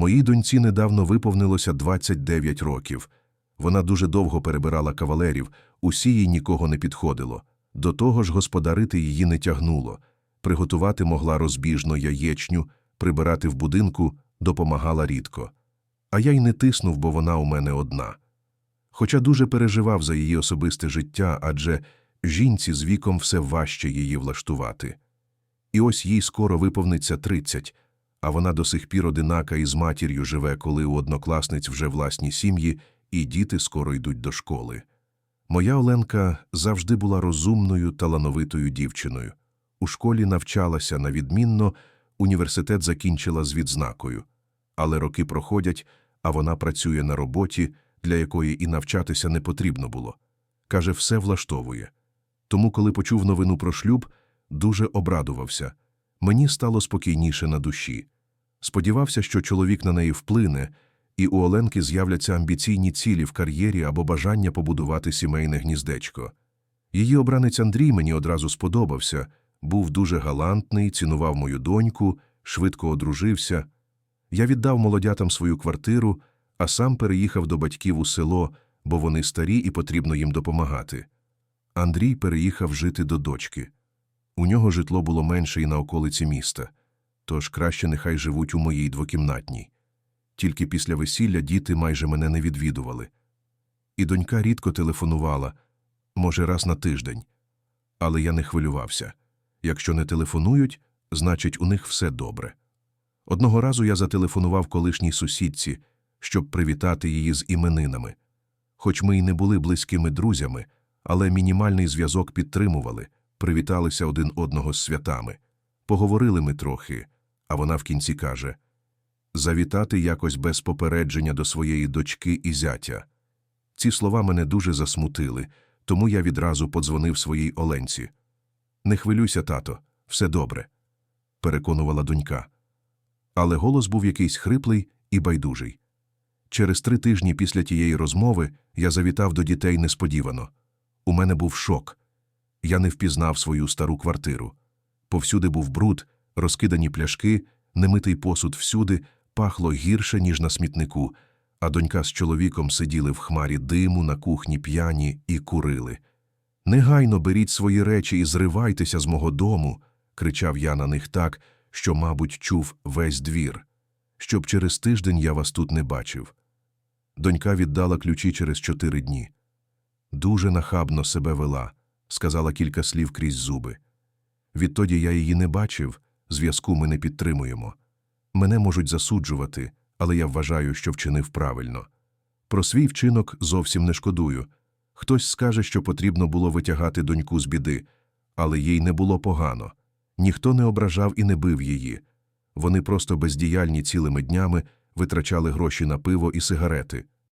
Моїй доньці недавно виповнилося 29 років. Вона дуже довго перебирала кавалерів, усі їй нікого не підходило. До того ж, господарити її не тягнуло. Приготувати могла розбіжно яєчню, прибирати в будинку допомагала рідко. А я й не тиснув, бо вона у мене одна. Хоча дуже переживав за її особисте життя, адже жінці з віком все важче її влаштувати. І ось їй скоро виповниться 30, а вона до сих пір одинака із матір'ю живе, коли у однокласниць вже власні сім'ї, і діти скоро йдуть до школи. Моя Оленка завжди була розумною, талановитою дівчиною. У школі навчалася на відмінно, університет закінчила з відзнакою. Але роки проходять, а вона працює на роботі, для якої і навчатися не потрібно було. Каже, все влаштовує. Тому, коли почув новину про шлюб, дуже обрадувався. Мені стало спокійніше на душі. Сподівався, що чоловік на неї вплине, і у Оленки з'являться амбіційні цілі в кар'єрі або бажання побудувати сімейне гніздечко. Її обранець Андрій мені одразу сподобався, був дуже галантний, цінував мою доньку, швидко одружився. Я віддав молодятам свою квартиру, а сам переїхав до батьків у село, бо вони старі і потрібно їм допомагати. Андрій переїхав жити до дочки. У нього житло було менше і на околиці міста, тож краще нехай живуть у моїй двокімнатній. Тільки після весілля діти майже мене не відвідували. І донька рідко телефонувала, може, раз на тиждень. Але я не хвилювався. Якщо не телефонують, значить, у них все добре. Одного разу я зателефонував колишній сусідці, щоб привітати її з іменинами. Хоч ми й не були близькими друзями, але мінімальний зв'язок підтримували, привіталися один одного з святами. Поговорили ми трохи, а вона в кінці каже завітати якось без попередження до своєї дочки і зятя. Ці слова мене дуже засмутили, тому я відразу подзвонив своїй Оленці. Не хвилюйся, тато, все добре, переконувала донька. Але голос був якийсь хриплий і байдужий. Через три тижні після тієї розмови я завітав до дітей несподівано. У мене був шок. Я не впізнав свою стару квартиру. Повсюди був бруд, розкидані пляшки, немитий посуд всюди, пахло гірше, ніж на смітнику, а донька з чоловіком сиділи в хмарі диму на кухні п'яні і курили. Негайно беріть свої речі і зривайтеся з мого дому, кричав я на них так, що, мабуть, чув весь двір, щоб через тиждень я вас тут не бачив. Донька віддала ключі через чотири дні. Дуже нахабно себе вела, сказала кілька слів крізь зуби. Відтоді я її не бачив, зв'язку ми не підтримуємо. Мене можуть засуджувати, але я вважаю, що вчинив правильно. Про свій вчинок зовсім не шкодую. Хтось скаже, що потрібно було витягати доньку з біди, але їй не було погано. Ніхто не ображав і не бив її. Вони просто бездіяльні цілими днями витрачали гроші на пиво і сигарети,